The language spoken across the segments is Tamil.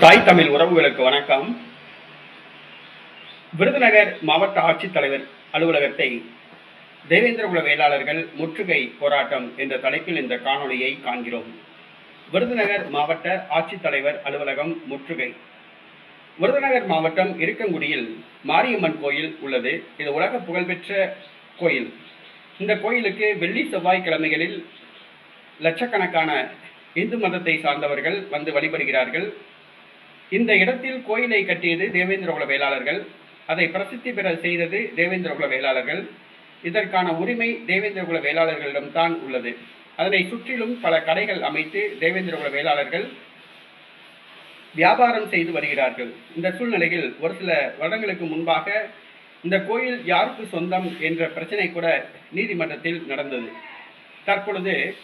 தாய் தமிழ் உறவுகளுக்கு வணக்கம். விருதுநகர் மாவட்ட ஆட்சித்தலைவர் அலுவலகத்தை தேவேந்திரகுல வேளாளர்கள் முற்றுகை போராட்டம் என்ற தலைப்பில் இந்த காணொளியை காண்கிறோம். விருதுநகர் மாவட்ட ஆட்சித்தலைவர் அலுவலகம் முற்றுகை. விருதுநகர் மாவட்டம் இருக்கங்குடியில் மாரியம்மன் கோயில் உள்ளது. இது உலக புகழ்பெற்ற கோயில். இந்த கோயிலுக்கு வெள்ளி செவ்வாய்க்கிழமைகளில் லட்சக்கணக்கான இந்து மதத்தை சார்ந்தவர்கள் வந்து வழிபடுகிறார்கள். இந்த இடத்தில் கோயிலை கட்டியது தேவேந்திரகுல வேளாளர்கள். அதை பிரசித்தி பெற செய்தது தேவேந்திரகுல வேளாளர்கள். இதற்கான உரிமை தேவேந்திரகுல வேளாளர்களிடம்தான் உள்ளது. அதனை சுற்றிலும் பல கடைகள் அமைத்து தேவேந்திரகுல வேளாளர்கள் வியாபாரம் செய்து வருகிறார்கள். இந்த சூழ்நிலையில் ஒரு சில வருடங்களுக்கு முன்பாக இந்த கோயில் யாருக்கு சொந்தம் என்ற பிரச்சனை கூட நீதிமன்றத்தில் நடந்தது. தற்பொழுது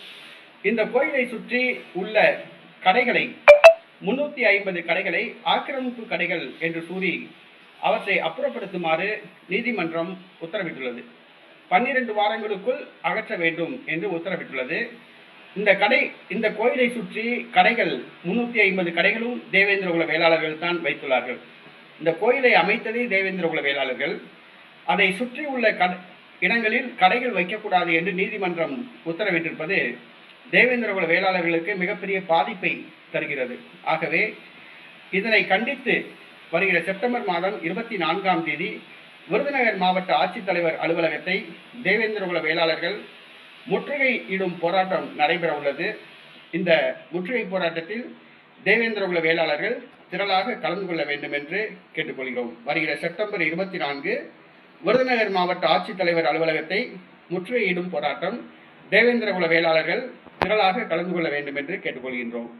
இந்த கோயிலை சுற்றி உள்ள கடைகளை முன்னூற்றி ஐம்பது கடைகளை ஆக்கிரமிப்பு கடைகள் என்று கூறி அவற்றை அப்புறப்படுத்துமாறு நீதிமன்றம் உத்தரவிட்டுள்ளது. பன்னிரண்டு வாரங்களுக்குள் அகற்ற வேண்டும் என்று உத்தரவிட்டுள்ளது. இந்த கடை இந்த கோயிலை சுற்றி கடைகள் முன்னூற்றி ஐம்பது கடைகளும் தேவேந்திரகுல வேளாளர்கள் தான் வைத்துள்ளார்கள். இந்த கோயிலை அமைத்ததே தேவேந்திரகுல வேளாளர்கள். அதை சுற்றி உள்ள கட இடங்களில் கடைகள் வைக்கக்கூடாது என்று நீதிமன்றம் உத்தரவிட்டிருப்பது தேவேந்திரகுல வேளாளர்களுக்கு மிகப்பெரிய பாதிப்பை தருகிறது. ஆகவே இதனை கண்டித்து வருகிற செப்டம்பர் மாதம் இருபத்தி நான்காம் தேதி விருதுநகர் மாவட்ட ஆட்சித்தலைவர் அலுவலகத்தை தேவேந்திரகுல வேளாளர்கள் முற்றுகையிடும் போராட்டம் நடைபெற உள்ளது இந்த முற்றுகை போராட்டத்தில் தேவேந்திரகுல வேளாளர்கள் திரளாக கலந்து கொள்ள வேண்டும் என்று கேட்டுக்கொள்கிறோம். வருகிற செப்டம்பர் இருபத்தி நான்கு விருதுநகர் மாவட்ட ஆட்சித்தலைவர் அலுவலகத்தை முற்றுகையிடும் போராட்டம் தேவேந்திரகுல வேளாளர்கள் திரளாக கலந்து கொள்ள வேண்டும் என்று கேட்டுக்கொள்கின்றோம்.